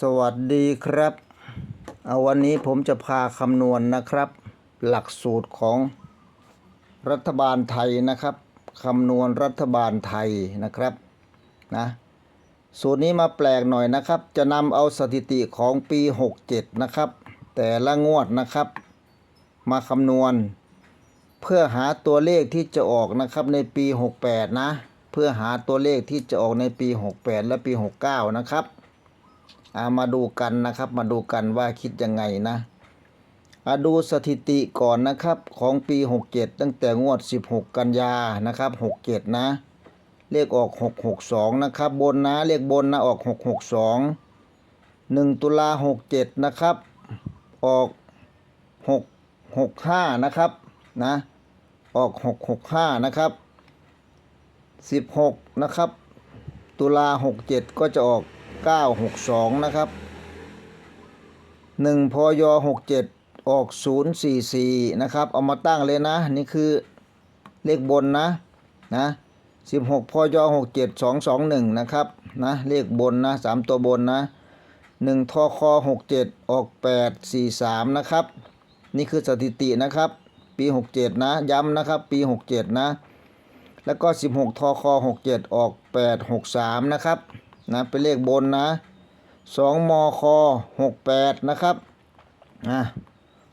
สวัสดีครับ เอาวันนี้ผมจะพาคำนวณนะครับ หลักสูตรของรัฐบาลไทยนะครับคำนวณรัฐบาลไทยนะครับนะสูตรนี้มาแปลกหน่อยนะครับ จะนำเอาสถิติของปี 67 นะครับ แต่ละงวดนะครับ มาคำนวณ เพื่อหาตัวเลขที่จะออกนะครับในปี 68 นะ เพื่อหาตัวเลขที่จะออกในปี 68 และปี 69 นะครับามาดูกันนะครับ มาดูกันว่าคิดยังไงนะอาดูสถิติก่อนนะครับของปี 67 ตั้งแต่งวด 16 กันยานะครับ 67 นะ เลขออก 662 นะครับ บนนะเลขบนนะออก 662 1 ตุลา 67 นะครับ ออก 665 นะครับนะออก 665 นะครับ 16 นะครับ ตุลา 67 ก็จะออก 962 นะครับ 1 พย 67 ออก 044 นะครับ เอามาตั้งเลยนะ นี่คือเลขบนนะ นะ 16 พย 67 221 นะครับ นะ เลขบนนะ 3 ตัวบนนะ 1 ทค 67 ออก 843 นะครับ นี่คือสถิตินะครับ ปี 67 นะ ย้ำนะครับ ปี 67 นะแล้วก็ 16 ทค 67 ออก 863 นะครับ นะเป็นเลขบนนะ2มค68นะครับนะ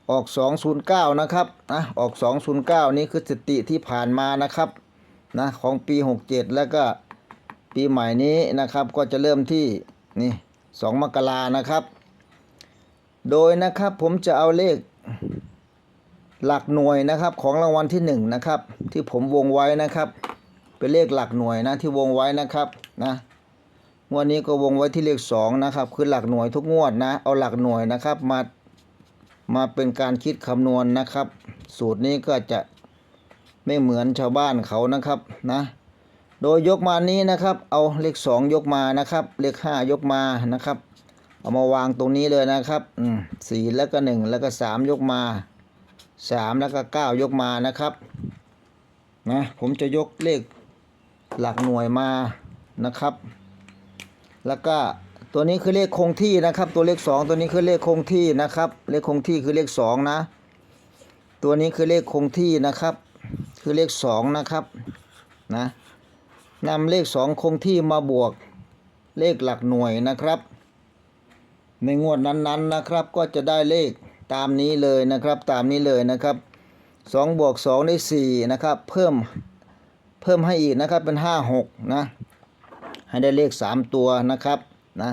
ออก 209 นะครับนะออก 209 นี่คือสติที่ผ่านมานะครับนะของปี 67 แล้วก็ปีใหม่นี้นะครับก็จะเริ่มที่นี่2มกรานะครับ โดยนะครับผมจะเอาเลขหลักหน่วยนะครับของรางวัลที่หนึ่งนะครับที่ผมวงไว้นะครับ เป็นเลขหลักหน่วยนะที่วงไว้นะครับนะ งวดนี้ก็วงไว้ที่เลขสองนะครับ คือหลักหน่วยทุกงวดนะ เอาหลักหน่วยนะครับ มา มาเป็นการคิดคำนวณนะครับ สูตรนี้ก็จะไม่เหมือนชาวบ้านเขานะครับนะ โดยยกมานี้นะครับ เอาเลขสองยกมานะครับ เลขห้ายกมานะครับ เอามาวางตรงนี้เลยนะครับอืมสี่แล้วก็หนึ่งแล้วก็สามยกมาสามแล้วก็เก้ายกมานะครับนะผมจะยกเลขหลักหน่วยมานะครับ แล้วก็ตัวนี้คือเลขคงที่นะครับ ตัวเลขสองตัวนี้คือเลขคงที่นะครับ เลขคงที่คือเลขสองนะ ตัวนี้คือเลขคงที่นะครับ คือเลขสองนะครับนะนำเลขสองคงที่มาบวกเลขหลักหน่วยนะครับ ในงวดนั้นๆนะครับ ก็จะได้เลขตามนี้เลยนะครับ ตามนี้เลยนะครับ2บวก2ได้4นะครับ เพิ่มเพิ่มให้อีกนะครับเป็น 5 6 นะ ให้ได้เลข 3 ตัวนะครับนะ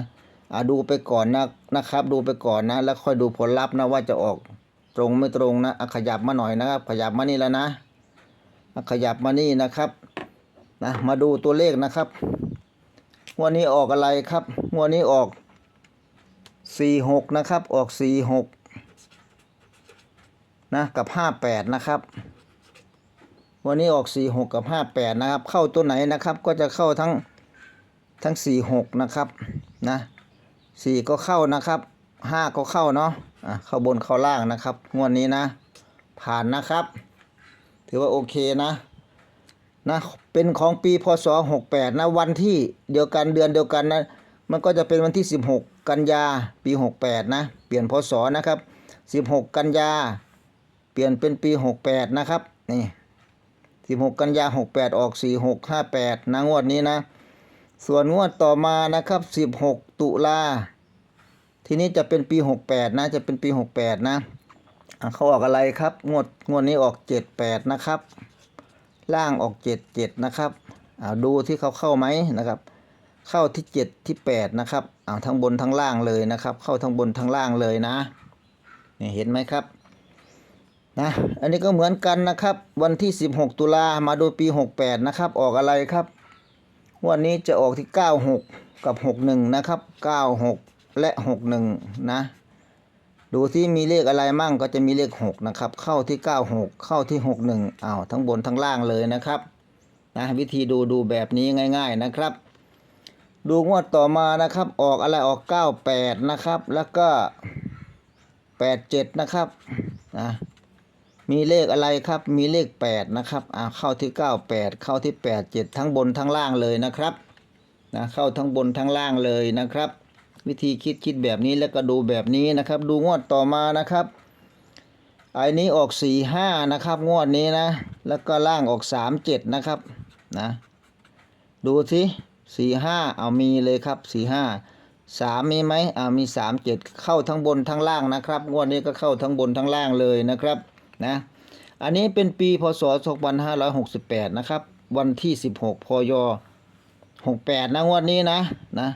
อ่าดูไปก่อนนะนะครับ ดูไปก่อนนะ แล้วค่อยดูผลลัพธ์นะว่าจะออกตรงไม่ตรงนะขยับมาหน่อยนะครับ ขยับมานี่แล้วนะ ขยับมานี่นะครับนะมาดูตัวเลขนะครับงวันนี้ออกอะไรครับงวันนี้ออกสี่หกนะครับ ออกสี่หกนะกับห้าแปดนะครับวันนี้ออกสี่หกกับห้าแปดนะครับ เข้าตัวไหนนะครับ ก็จะเข้าทั้ง ทั้งสี่หกนะครับนะสี่ก็เข้านะครับห้าก็เข้าเนาะอะเข้าบนเข้าล่างนะครับ งวดนี้นะ ผ่านนะครับ ถือว่าโอเคนะนะเป็นของปีพศ68นะวันที่เดียวกันเดือนเดียวกันนะมันก็จะเป็นวันที่ 16 กันยาปี 68 นะ เปลี่ยนพศนะครับ 16 กันยาเปลี่ยนเป็นปี 68 นะครับนี่16 กันยา68 ออก 4658นะงวดนี้นะ ส่วนงวดต่อมานะครับ 16 ตุลาทีนี้จะเป็นปี 68 นะ จะเป็นปี 68 นะอะเขาออกอะไรครับ งวดงวดนี้ออก 78 นะครับ ล่างออก 77 นะครับอ่าดูที่เขาเข้าไหมนะครับ เข้าที่เจ็ดที่แปดนะครับเอาทั้งบนทั้งล่างเลยนะครับ เข้าทั้งบนทั้งล่างเลยนะนี่เห็นไหมครับนะอันนี้ก็เหมือนกันนะครับ วันที่ 16 ตุลามาดูปี 68 นะครับ ออกอะไรครับ วันนี้จะออกที่ 96 กับ 61 นะครับ 96 และ 61 นะ ดูที่มีเลขอะไรมั่งก็จะมีเลข 6 นะครับ เข้าที่ 96 เข้าที่ 61อ้าวทั้งบนทั้งล่างเลยนะครับนะวิธีดูดูแบบนี้ง่าย ๆนะครับ ดูงวดต่อมานะครับ ออกอะไรออก 98 นะครับ แล้วก็ 87 นะครับนะ มีเลขอะไรครับ มีเลข 8 นะครับอ่าเข้าที่ 98 เข้าที่ 87 ทั้งบนทั้งล่างเลยนะครับนะเข้าทั้งบนทั้งล่างเลยนะครับ วิธีคิดคิดแบบนี้แล้วก็ดูแบบนี้นะครับ ดูงวดต่อมานะครับไอ้นี้ออกสี่ห้านะครับ งวดนี้นะ แล้วก็ล่างออกสามเจ็ดนะครับนะดูสิสี่ห้าเอามีเลยครับสี่ห้าสามมีไหมอ่ามีสามเจ็ดเข้าทั้งบนทั้งล่างนะครับ งวดนี้ก็เข้าทั้งบนทั้งล่างเลยนะครับ นะ อันนี้เป็นปีพศ 2568 นะครับ วันที่ 16 พย 68 นะงวดนี้นะนะ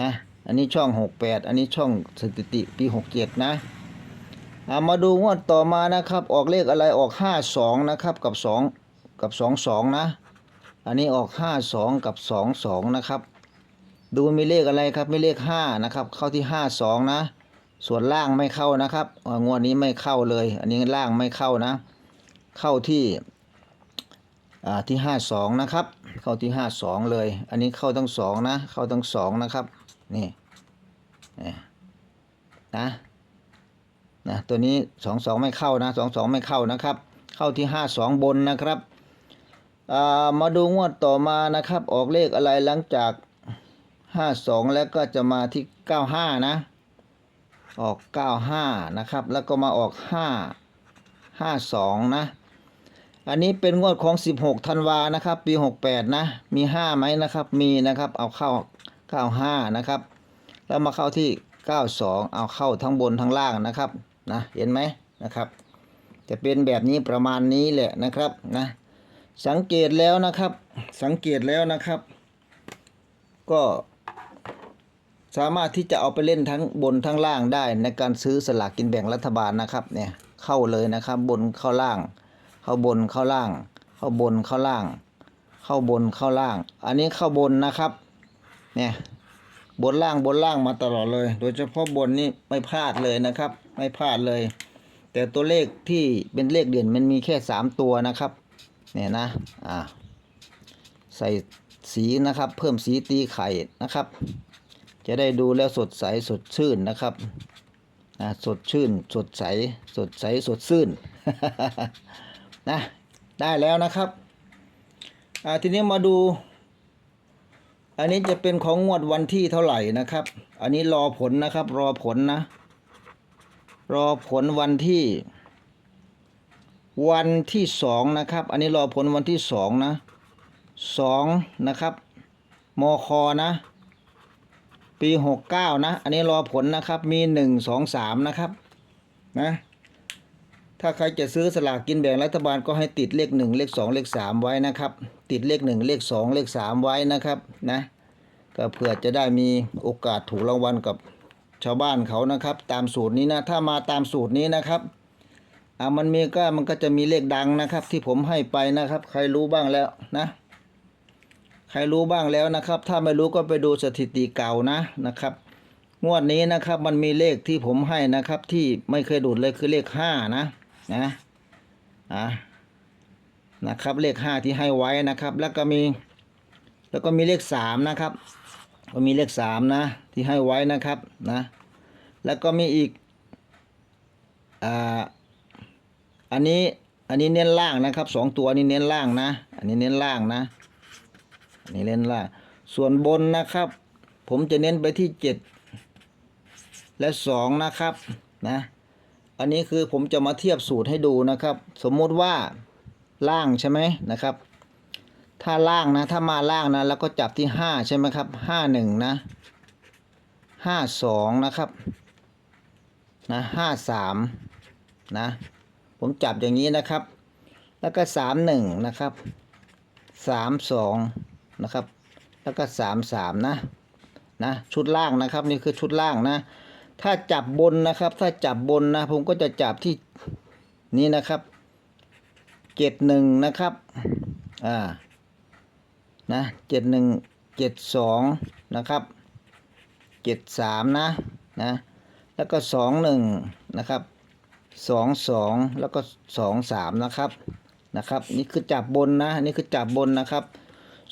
นะ อันนี้ช่อง 68 อันนี้ช่องสถิติปี 67 นะเอามาดูงวดต่อมานะครับ ออกเลขอะไรออก 52 นะครับกับ 2 กับ 22 นะ อันนี้ออก 52 กับ 22 นะครับ ดูมีเลขอะไรครับมีเลข 5 นะครับ เข้าที่ 52 นะ ส่วนล่างไม่เข้านะครับงวดนี้ไม่เข้าเลย อันนี้ล่างไม่เข้านะ เข้าที่อ่าที่52นะครับ เข้าที่52เลย อันนี้เข้าทั้งสองนะ เข้าทั้งสองนะครับ นี่นะนะตัวนี้22ไม่เข้านะ22ไม่เข้านะครับ เข้าที่52บนนะครับอ่ามาดูงวดต่อมานะครับ ออกเลขอะไรหลังจาก52แล้วก็จะมาที่95นะ ออก 95 นะครับ แล้วก็มาออก 5 52 นะ อันนี้เป็นงวดของ 16 ธันวานะครับ ปี 68 นะ มี 5 ไหมนะครับ มีนะครับ เอาเข้า 95 นะครับ แล้วมาเข้าที่ 92 เอาเข้าทั้งบนทั้งล่างนะครับ นะ เห็นไหมนะครับ จะเป็นแบบนี้ประมาณนี้แหละนะครับ นะ สังเกตแล้วนะครับ สังเกตแล้วนะครับ ก็ สามารถที่จะเอาไปเล่นทั้งบนทั้งล่างได้ในการซื้อสลากกินแบ่งรัฐบาลนะครับเนี่ยเข้าเลยนะครับ บนเข้าล่าง เข้าบนเข้าล่าง เข้าบนเข้าล่าง เข้าบนเข้าล่าง อันนี้เข้าบนนะครับเนี่ยบนล่างบนล่างมาตลอดเลย โดยเฉพาะบนนี่ไม่พลาดเลยนะครับ ไม่พลาดเลย แต่ตัวเลขที่เป็นเลขเด่นมันมีแค่สามตัวนะครับเนี่ยนะอ่าใส่สีนะครับ เพิ่มสีตีไข่นะครับ จะได้ดูแล้วสดใสสดชื่นนะครับนะสดชื่น สดใส สดใสสดชื่นนะได้แล้วนะครับอ่าทีนี้มาดู อันนี้จะเป็นของงวดวันที่เท่าไหร่นะครับ อันนี้รอผลนะครับ รอผลนะ รอผลวันที่ วันที่สองนะครับ อันนี้รอผลวันที่สองนะสองนะครับมคนะ ปีหกเก้านะ อันนี้รอผลนะครับ มีหนึ่งสองสามนะครับ นะ ถ้าใครจะซื้อสลากกินแบ่งรัฐบาลก็ให้ติดเลขหนึ่งเลขสองเลขสามไว้นะครับ ติดเลขหนึ่งเลขสองเลขสามไว้นะครับ นะ ก็เผื่อจะได้มีโอกาสถูกรางวัลกับชาวบ้านเขานะครับ ตามสูตรนี้นะ ถ้ามาตามสูตรนี้นะครับอ่ามันมีก็มันก็จะมีเลขดังนะครับ ที่ผมให้ไปนะครับ ใครรู้บ้างแล้วนะ ใครรู้บ้างแล้วนะครับ ถ้าไม่รู้ก็ไปดูสถิติเก่านะนะครับ งวดนี้นะครับมันมีเลขที่ผมให้นะครับ ที่ไม่เคยดูดเลยคือเลขห้านะนะอะนะครับเลขห้าที่ให้ไว้นะครับ แล้วก็มีแล้วก็มีเลขสามนะครับ ก็มีเลขสามนะที่ให้ไว้นะครับนะแล้วก็มีอีกอ่าอันนี้อันนี้เน้นล่างนะครับสองตัวนี้เน้นล่างนะ อันนี้เน้นล่างนะ นนี้เน้นล่างส่วนบนนะครับ ผมจะเน้นไปที่เจ็ดและสองนะครับนะอันนี้คือผมจะมาเทียบสูตรให้ดูนะครับ สมมุติว่าล่างใช่ไหมนะครับ ถ้าล่างนะถ้ามาล่างนะแล้วก็จับที่ห้าใช่ไหมครับห้าหนึ่งนะห้าสองนะครับนะห้าสามนะผมจับอย่างนี้นะครับ แล้วก็สามหนึ่งนะครับสามสอง นะครับ แล้วก็สามสามนะนะชุดล่างนะครับนี่คือชุดล่างนะ ถ้าจับบนนะครับ ถ้าจับบนนะผมก็จะจับที่นี่นะครับเจ็ดหนึ่งนะครับอ่านะเจ็ดหนึ่งเจ็ดสองนะครับเจ็ดสามนะนะแล้วก็สองหนึ่งนะครับสองสองแล้วก็สองสามนะครับนะครับ นี่คือจับบนนะนี่คือจับบนนะครับ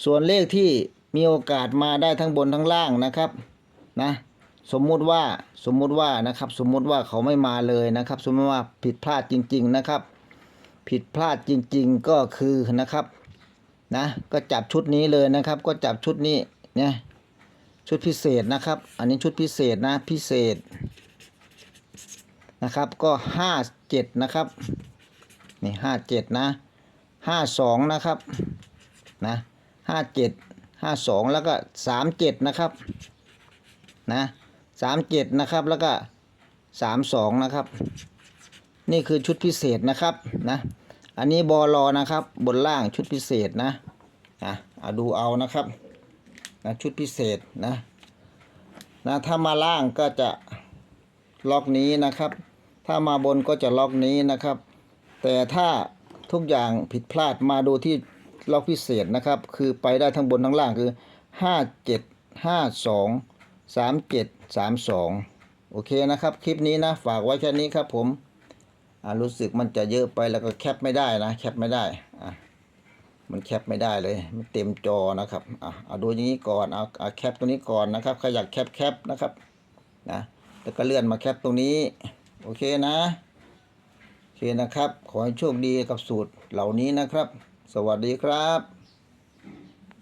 ส่วนเลขที่มีโอกาสมาได้ทั้งบนทั้งล่างนะครับนะสมมุติว่าสมมุติว่านะครับ สมมุติว่าเขาไม่มาเลยนะครับ สมมติว่าผิดพลาดจริง ๆนะครับ ผิดพลาดจริง ๆก็คือนะครับนะก็จับชุดนี้เลยนะครับ ก็จับชุดนี้เนี่ยชุดพิเศษนะครับ อันนี้ชุดพิเศษนะพิเศษนะครับก็ห้าเจ็ดนะครับนี่ห้าเจ็ดนะห้าสองนะครับนะ ห้าเจ็ดห้าสองแล้วก็สามเจ็ดนะครับนะสามเจ็ดนะครับแล้วก็สามสองนะครับ นี่คือชุดพิเศษนะครับนะอันนี้บอลอนะครับบนล่างชุดพิเศษนะอะเอาดูเอานะครับนะชุดพิเศษนะนะถ้ามาล่างก็จะล็อกนี้นะครับ ถ้ามาบนก็จะล็อกนี้นะครับ แต่ถ้าทุกอย่างผิดพลาดมาดูที่ ล็อกพิเศษนะครับ คือไปได้ทั้งบนทั้งล่างคือ 5 7 5 2 3 7 3 2 โอเคนะครับ คลิปนี้นะ ฝากไว้แค่นี้ครับผมรู้สึกมันจะเยอะไปแล้วก็แคปไม่ได้นะ แคปไม่ได้อะมันแคปไม่ได้เลยมันเต็มจอนะครับอะเอาดูอย่างนี้ก่อนเอาเอาแคปตรงนี้ก่อนนะครับใครอยากแคปแคปนะครับนะแล้วก็เลื่อนมาแคปตรงนี้ โอเคนะโอเคนะครับ ขอให้โชคดีกับสูตรเหล่านี้นะครับ สวัสดีครับ